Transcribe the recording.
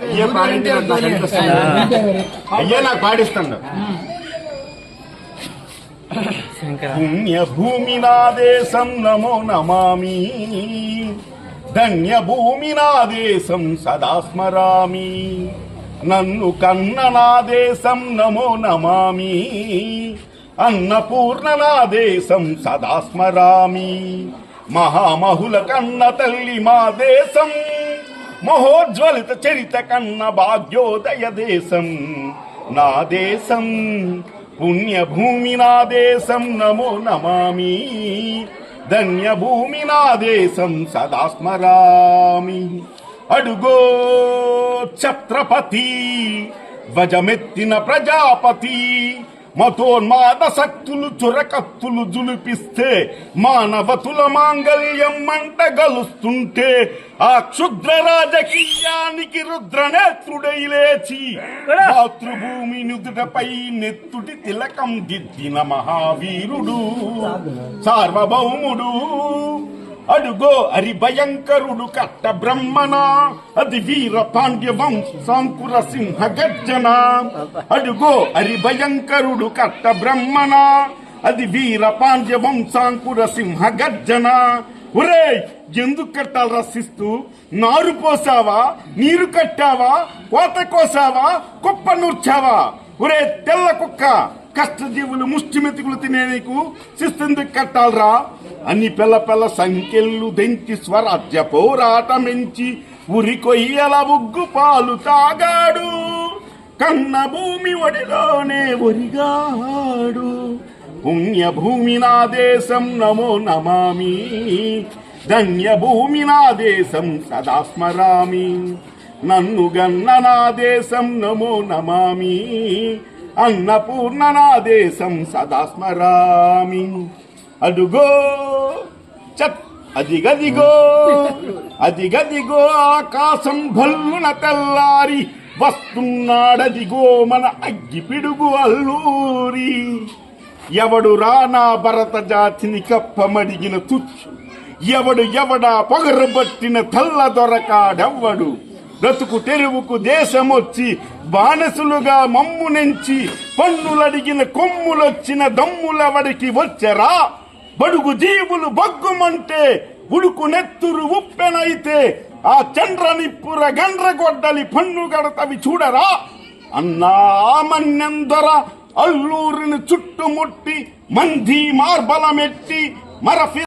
అయ్యే. అయ్యే నాకు పాడిస్తాడు. పుణ్యభూమి నా దేశం నమో నమామి. ధన్యభూమి నా దేశం సదా స్మరామి నన్ను కన్న నా దేశం నమో నమామి. అన్నపూర్ణ నా దేశం సదా స్మరామి మహామహుల కన్న తల్లి మా దేశం. మహోజ్వలిత చరిత కన్న భాగ్యోదయ దేశం. నా దేశం పుణ్యభూమి నా దేశం నమో నమామి. ధన్యభూమి నా దేశం సదా స్మరామి. అడుగో ఛత్రపతి ధ్వజమెత్తిన ప్రజాపతి శక్తులు చురకత్తులు జులిపిస్తే మానవతుల మాంగల్యం మంట గలుస్తుంటే ఆ క్షుద్ర రాజకీయానికి రుద్రనేత్రుడై లేచి మాతృభూమి నుదుటపై నెత్తుటి తిలకం దిద్దిన మహావీరుడు సార్వభౌముడు. అడుగో అరి భయంకరుడు కట్ట బ్రహ్మణ అది వీర పాండ్య వంశాంకుర సింహ గర్జన అడుగో అరి భయంకరుడు కట్ట బ్రహ్మణ అది వీర పాండ్య వంశాంకుర సింహ గర్జన ఒరే ఎందుకు కట్టాలి రసిస్తూ? నారు పోసావా? నీరు కట్టావా? కోత కోసావా? కుప్ప నూర్చావా? ఒరే తెల్ల కుక్క. కష్టజీవులు ముష్టిమెతుకులు తినే నీకు శిస్తెందుకు కట్టాలరా. అని పిల్ల పిల్ల సంఖ్యలు దెంచి స్వరాజ్య పోరాటమెంచి ఉరి కొయ్యల ఉగ్గు పాలు తాగాడు. కన్న భూమి ఒడిలోనే ఒరిగాడు. పుణ్యభూమి నా దేశం నమో నమామి. ధన్యభూమి నా దేశం సదా స్మరామి. నన్ను గన్న నా దేశం నమో నమామి. అన్నపూర్ణ నా దేశం సదా స్మరామి అడుగో చత్ అదిగదిగో అదిగదిగో ఆకాశం భల్లున తెల్లారి వస్తున్నాడదిగో మన అగ్గి పిడుగు అల్లూరి. ఎవడు రానా భరత జాతిని కప్పమడిగిన తుచ్చు ఎవడు ఎవడా పొగరబట్టిన తల్ల దొరకాడెవ్వడు? బ్రతుకు తెరువుకు దేశమొచ్చి బానసులుగా మమ్ము నెంచి పన్నులడిగిన కొమ్ములొచ్చిన దమ్ముల వడికి వచ్చరా? బడుగు జీవులు బగ్గుమంటే ఉడుకు నెత్తురు ఉప్పెనైతే ఆ చండ్ర నిప్పుర గండ్రగొడ్డలి పన్ను గడతవి చూడరా? అన్నా మన్నెందర అల్లూరిని చుట్టుముట్టి మంది మార్బలమెట్టి మరఫి